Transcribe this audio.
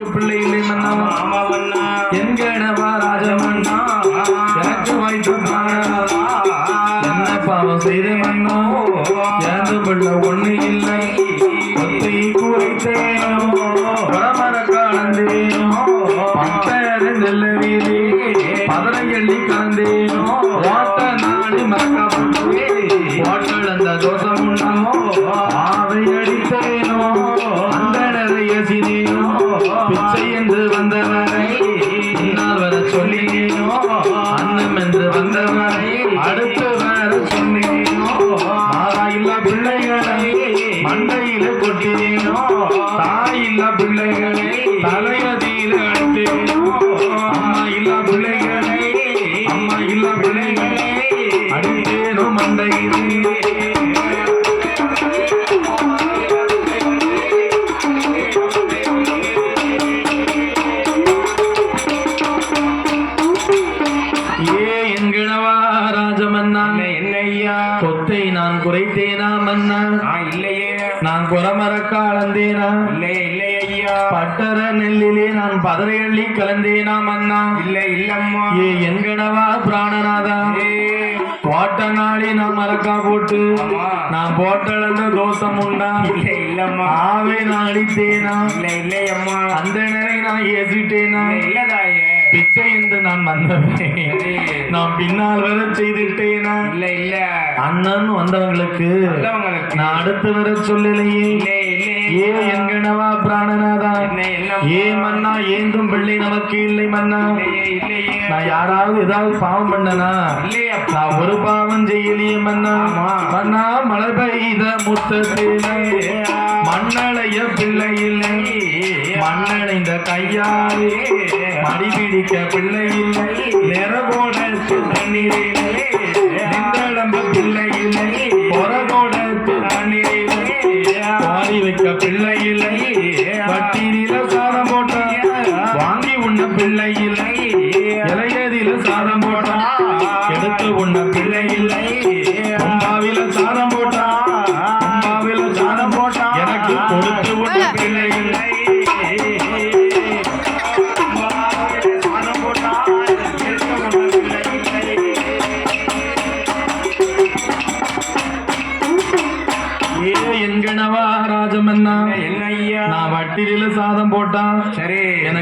பிள்ளை இல்லை மன்னா ஆமாவண்ணா என்கணவா ராஜமன்னா எனக்கு வாய்த்த என்ன பாவம் செய்த மன்னோ? எனது பிள்ளை ஒண்ணு இல்லை. ஒத்தை குறைத்தேனோ? பரமர கலந்தேனோ பட்டரை நெல்ல வீதி பதரை கலந்தேனோ? ஓட்ட நாடி மறக்கப்பட்டு ஓட்டளந்த தோஷம் உண்டோ ஆவை அடித்தேனோ? வந்தவரை பின்னால் வர சொல்லினேனோ அன்னம் என்று வந்தவரை அடுத்து வர சொன்னேனோ மாறாயில்லா பிள்ளைகளை மண்டையில கொட்டினேனோ தாயில்லா பிள்ளைகளை தலையதியில அடித்தேனோ அம்மா இல்லா பிள்ளைகளை அம்மா இல்லா பிள்ளைகளை மண்டையிலே? கொத்தை நான் குறைத்தேனா மன்னா? இல்லையே. நான் குறமரக்க அளந்தேனா இல்லையே இல்லை ஐயா. பட்டர நெல்லிலே நான் பதரை அள்ளி கலந்தேனா மன்னா? இல்லை இல்லம்மா. ஏ என்கிழவா பிராணநாதா? போட்ட நாளி நான் மரக்கா போட்டு. நான் போட்டளந்த தோஷம் உண்டா? இல்லை இல்லம்மா. ஆவே நான் அடித்தேனா? இல்லை இல்லை அம்மா அந்த நிலை நான் ஏசிட்டேனா? இல்லை இல்லதாயே. பிச்சை என்று நான் வந்தவன். நான் பின்னால் வர செய்துட்டேனா இல்லை இல்ல. அண்ணன் வந்தவங்களுக்கு நான் அடுத்து வர சொல்லலையே. ஏ எங்கனவா பிராணநாதா? என்ன ஏ மன்னா ஏந்தும் பிள்ளை நமக்கு இல்லை மன்னா? நான் யாராவது ஏதாவது பாவம் பண்ணனா? இல்லையே நான் ஒரு பாவம் செய்யலையே மன்னா. மன்னா மழை பெய்த முத்தத்திலே. மண்ணளைய பிள்ளை இல்லை மண்ணடைந்த கையாலே. மடி பிடிக்க பிள்ளை இல்லை நிறகோட தண்ணீரிலே. நின்றளம்ப பிள்ளை இல்லை பொறகோட தண்ணீரிலே. பாடி வைக்க பிள்ளை இல்லை வட்டியில சாதம் போட்ட வாங்கி உண்ண பிள்ளை இல்லை இளையதில சாதம் போட்டா எடுத்து உண்ண பிள்ளை இல்லை ஏ என்கணவா ராஜமன்னா? என்ன ஐயா நான் வட்டியில சாதம் போட்டா சரி.